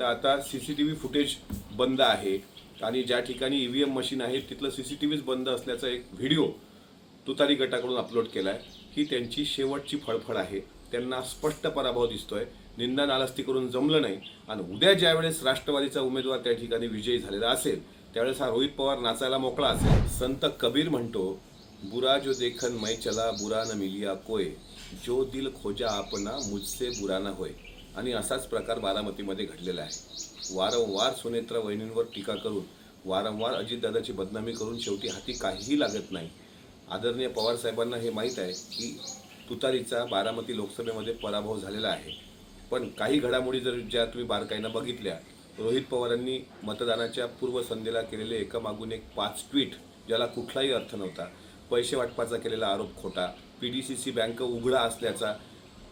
तर आता C C T V footage बंद आहे. आणि ज्या ठिकाणी ई व्ही एम मशीन आहे तिथलं सी सी टी व्हीच बंद असल्याचा एक व्हिडिओ तुतारी गटाकडून अपलोड केला आहे ही त्यांची शेवटची फळफळ आहे. त्यांना स्पष्ट पराभव दिसतोय. निंदा नालस्ती करून जमलं नाही. आणि उद्या ज्यावेळेस राष्ट्रवादीचा उमेदवार त्या ठिकाणी विजयी झालेला असेल त्यावेळेस हा रोहित पवार नाचायला मोकळा असेल. संत कबीर म्हणतो बुरा जो देखन मै चला बुरा न मिलिया कोय. जो दिल खोजा आपणा मुझसे बुरा होय. आणि असाच प्रकार बारामतीमध्ये घडलेला आहे. वारंवार सुनेत्रा वहिनींवर टीका करून वारंवार अजितदादाची बदनामी करून शेवटी हाती काहीही लागत नाही. आदरणीय पवार साहेबांना हे माहीत आहे की तुतारीचा बारामती लोकसभेमध्ये पराभव झालेला आहे. पण काही घडामोडी जर ज्या तुम्ही बारकाईनं बघितल्या रोहित पवारांनी मतदानाच्या पूर्वसंध्येला केलेले एकामागून एक पाच ट्विट ज्याला कुठलाही अर्थ नव्हता. पैसे वाटपाचा केलेला आरोप खोटा P D C C bank उघडा असल्याचा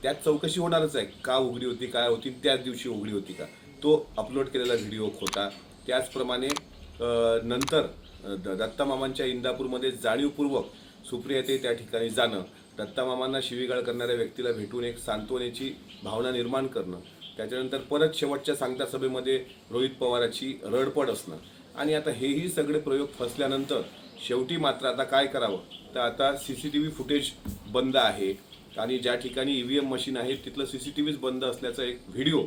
त्यात चौकशी होणारच आहे का उघडी होती काय होती त्याच दिवशी उघडी होती का? तो अपलोड केलेला व्हिडिओ होता त्याचप्रमाणे नंतर द- दत्तामामांच्या इंदापूरमध्ये जाणीवपूर्वक सुप्रियाते त्या ठिकाणी जाणं दत्तामामांना शिवीगाळ करणाऱ्या व्यक्तीला भेटून एक सांत्वनेची भावना निर्माण करणं त्याच्यानंतर परत शेवटच्या सांगता सभेमध्ये रोहित पवाराची रडपड असणं. आणि आता हेही सगळे प्रयोग फसल्यानंतर शेवटी मात्र आता काय करावं? तर आता C C T V footage बंद आहे. आणि ज्या ठिकाणी ई व्ही एम मशीन आहे तिथलं सी सी टी व्हीच बंद असल्याचा एक व्हिडिओ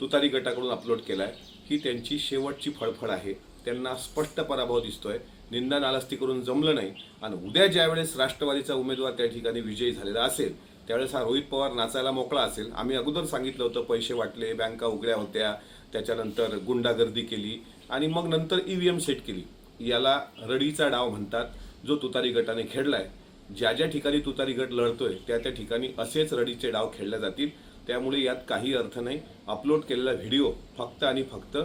तुतारी गटाकडून अपलोड केला आहे ही त्यांची शेवटची फळफळ आहे. त्यांना स्पष्ट पराभव दिसतोय. निंदा नालस्ती करून जमलं नाही. आणि उद्या ज्यावेळेस राष्ट्रवादीचा उमेदवार त्या ठिकाणी विजयी झालेला असेल त्यावेळेस हा रोहित पवार नाचायला मोकळा असेल. आम्ही अगोदर सांगितलं होतं पैसे वाटले बँका उघड्या होत्या त्याच्यानंतर गुंडागर्दी केली आणि मग नंतर ई व्ही एम सेट केली. याला रडीचा डाव म्हणतात जो तुतारी गटाने खेळला आहे ज्या ज्या ठिकाणी तुतारी गट लढतोय त्या त्या ठिकाणी असेच रडीचे डाव खेळले जातील. त्यामुळे यात काही अर्थ नाही. अपलोड केलेला व्हिडिओ फक्त आणि फक्त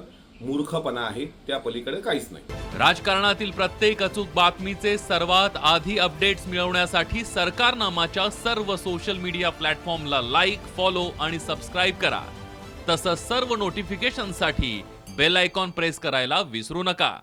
मूर्खपणा आहे त्या पलीकडे काहीच नाही. राजकारणातील प्रत्येक अचूक बातमीचे सर्वात आधी अपडेट्स मिळवण्यासाठी सरकारनामाच्या सर्व सोशल मीडिया प्लॅटफॉर्मला लाईक फॉलो आणि सबस्क्राईब करा. तसंच सर्व नोटिफिकेशनसाठी बेल आयकॉन प्रेस करायला विसरू नका.